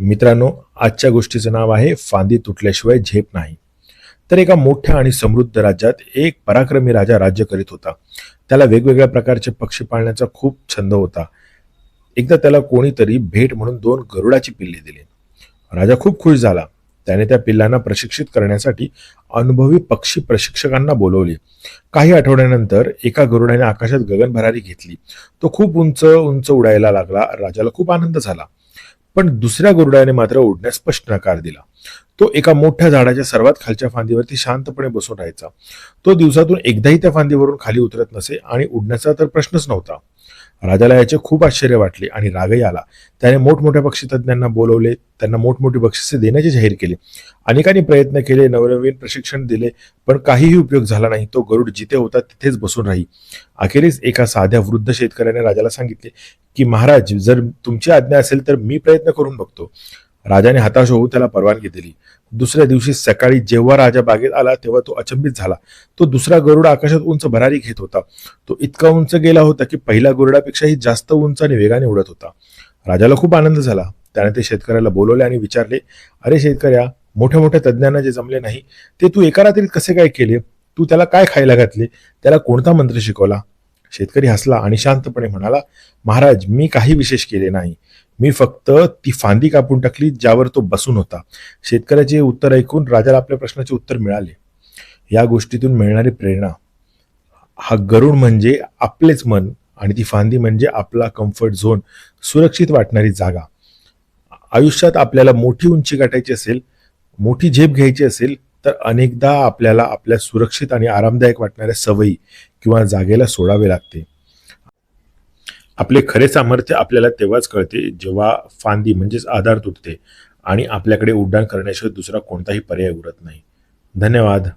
मित्रांनो आजच्या गोष्टीचं नाव आहे फांदी तुटल्याशिवाय झेप नाही. तर एका मोठ्या आणि समृद्ध राज्यात एक पराक्रमी राजा राज्य करीत होता. त्याला वेगवेगळ्या प्रकारचे पक्षी पाळण्याचा खूप छंद होता. एकदा त्याला कोणीतरी भेट म्हणून दोन गरुडाची पिल्ले दिली. राजा खूप खुश झाला. त्याने त्या पिल्लांना प्रशिक्षित करण्यासाठी अनुभवी पक्षी प्रशिक्षकांना बोलवले. काही आठवड्यानंतर एका गरुडाने आकाशात गगनभरारी घेतली. तो खूप उंच उंच उडायला लागला. राजाला खूप आनंद झाला. पण दुसऱ्या गरुडाने मात्र उडण्यास स्पष्ट नकार दिला. तो एका मोठ्या झाडाच्या सर्वात खालच्या फांदीवरती शांतपणे बसून राहायचा. तो दिवसातून एकदाही त्या फांदीवरून खाली उतरत नसे आणि उडण्याचा तर प्रश्नच नव्हता. राजाला याचे खूप आश्चर्य वाटले आणि रागही आला. त्याने मोठमोठ्या पक्षीतज्ञांना बोलवले त्यांना मोठमोठी बक्षिसे देण्याचे जाहीर केले. अनेकांनी प्रयत्न केले नवनवीन प्रशिक्षण दिले पण काहीही उपयोग झाला नाही. तो गरुड जिथे होता तिथेच बसून राही. अखेरीस एका साध्या वृद्ध शेतकऱ्याने राजाला सांगितले की महाराज जर तुमची आज्ञा असेल तर मी प्रयत्न करून बघतो. राजाने हताश होऊन त्याला परवानगी दिली. दुसऱ्या दिवशी सकाळी जेव्हा राजा बागेत आला तेव्हा तो अचंबित झाला. तो दुसरा गरुड आकाशात उंच भरारी घेत होता. तो इतका उंच गेला होता की पहिल्या गरुडापेक्षाही जास्त उंच आणि वेगाने उडत होता. राजाला खूप आनंद झाला. त्याने ते शेतकऱ्याला बोलवले आणि विचारले अरे शेतकऱ्या मोठ्या मोठ्या तज्ज्ञांना जे जमले नाही ते तू एका रात्रीत कसे काय केले? तू त्याला काय खायला घातले? त्याला कोणता मंत्र शिकवला? शेतकरी हसला आणि शांतपणे म्हणाला महाराज मी काही विशेष केले नाही. मी फक्त ती फांदी कापून टाकली ज्यावर तो बसून होता. शेतकऱ्याचे उत्तर ऐकून राजाला आपल्या प्रश्नाचे उत्तर मिळाले. या गोष्टीतून मिळणारी प्रेरणा हा गरुड म्हणजे आपलेच मन आणि ती फांदी म्हणजे आपला कम्फर्ट झोन सुरक्षित वाटणारी जागा. आयुष्यात आपल्याला मोठी उंची गाठायची असेल मोठी झेप घ्यायची असेल तर अनेकदा आपल्याला आपल्या सुरक्षित आणि आरामदायक वाटणाऱ्या सवयी किंवा जागेला सोडावे लागते. आपले खरे सामर्थ्य आपल्याला तेव्हाच कळते जेव्हा फांदी म्हणजेच आधार तुटते आणि आपल्याकडे उड्डाण करण्याशिवाय दुसरा कोणताही पर्याय उरत नाही. धन्यवाद.